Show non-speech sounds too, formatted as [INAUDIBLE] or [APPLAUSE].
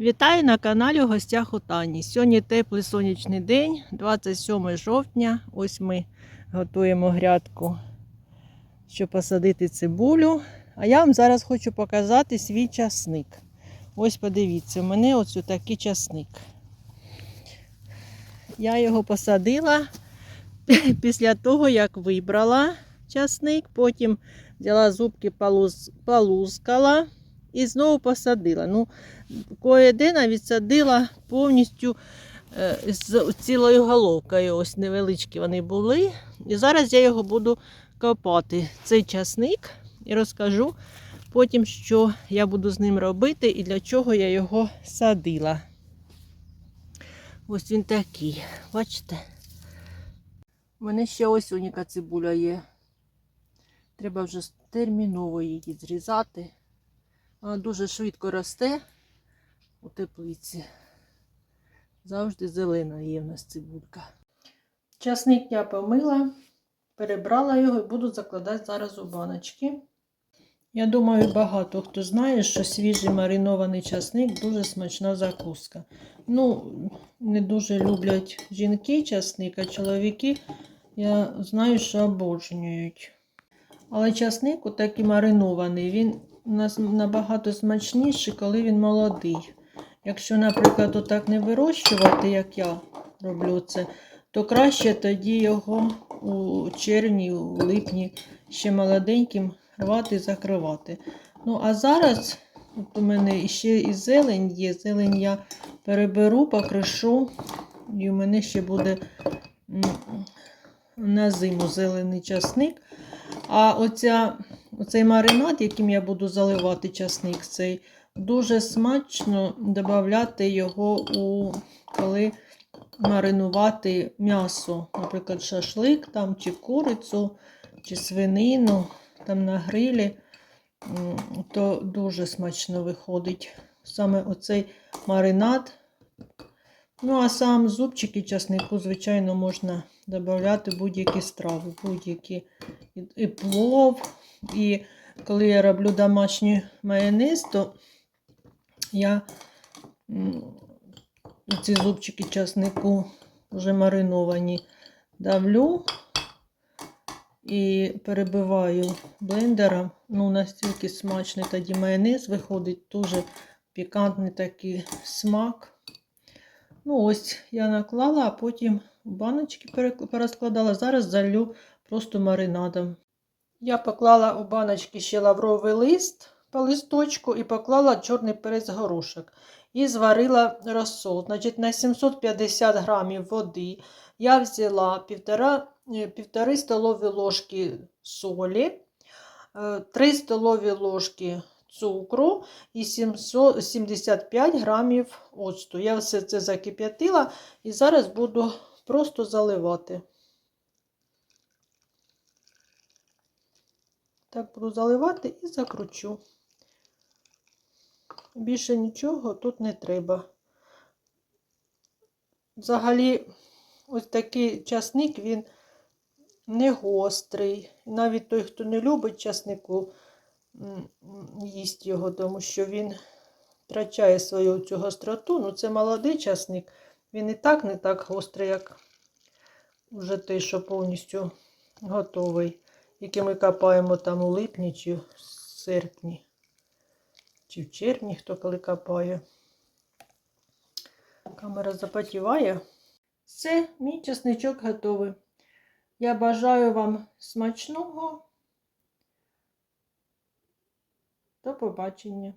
Вітаю на каналі в гостях у Тані. Сьогодні теплий сонячний день, 27 жовтня. Ось ми готуємо грядку, щоб посадити цибулю. А я вам зараз хочу показати свій часник. Ось подивіться, у мене ось такий часник. Я його посадила [LAUGHS] після того, як вибрала часник, потім взяла зубки, полускала і знову посадила. Ну, Коєдина відсадила повністю е, з цілою головкою. Ось невеличкі вони були. І зараз я його буду копати, цей часник, і розкажу потім, що я буду з ним робити і для чого я його садила. Ось він такий. Бачите? У мене ще ось уніка цибуля є. Треба вже терміново її зрізати. Вона дуже швидко росте у теплиці. Завжди зелена є в нас цибулька. Часник я помила, перебрала його і буду закладати зараз у баночки. Я думаю, багато хто знає, що свіжий маринований часник дуже смачна закуска. Ну, не дуже люблять жінки часник, а чоловіки, я знаю, що обожнюють. Але часник отакий маринований, він у нас набагато смачніший, коли він молодий. Якщо, наприклад, отак не вирощувати, як я роблю це, то краще тоді його у червні, у липні ще молоденьким рвати закривати. Ну, а зараз от у мене ще і зелень є. Зелень я переберу, покришу, і у мене ще буде на зиму зелений часник. А оця, оцей маринад, яким я буду заливати часник, цей, дуже смачно додати його, у, коли маринувати м'ясо, наприклад, шашлик там, чи курицю, чи свинину там на грилі, то дуже смачно виходить. Саме оцей маринад. Ну, а сам зубчики часнику, звичайно, можна додати будь-які страви, будь-які і, плов. І коли я роблю домашній майонез, то я ці зубчики часнику вже мариновані давлю і перебиваю блендером. Ну, настільки смачний тоді майонез виходить, дуже пікантний такий смак. Ну, ось я наклала, а потім баночки пере- порозкладала. Зараз залю просто маринадом. Я поклала у баночки ще лавровий лист по листочку і поклала чорний перець горошок. І зварила розсол. Значить, на 750 грамів води я взяла півтора, е, півтори столові ложки солі, 3 столові ложки цукру і 700 75 грамів оцту. Я все це закип'ятила і зараз буду просто заливати. Так буду заливати і закручу. Більше нічого тут не треба. Взагалі, ось такий часник, він не гострий. Навіть той, хто не любить часнику, їсть його, тому що він втрачає свою цю гостроту. Ну, це молодий часник. Він і так не так гострий, як вже той, що повністю готовий, який ми копаємо там у липні чи в серпні, чи в червні, хто коли копає. Камера запотіває. Все, мій часничок готовий. Я бажаю вам смачного. До побачення.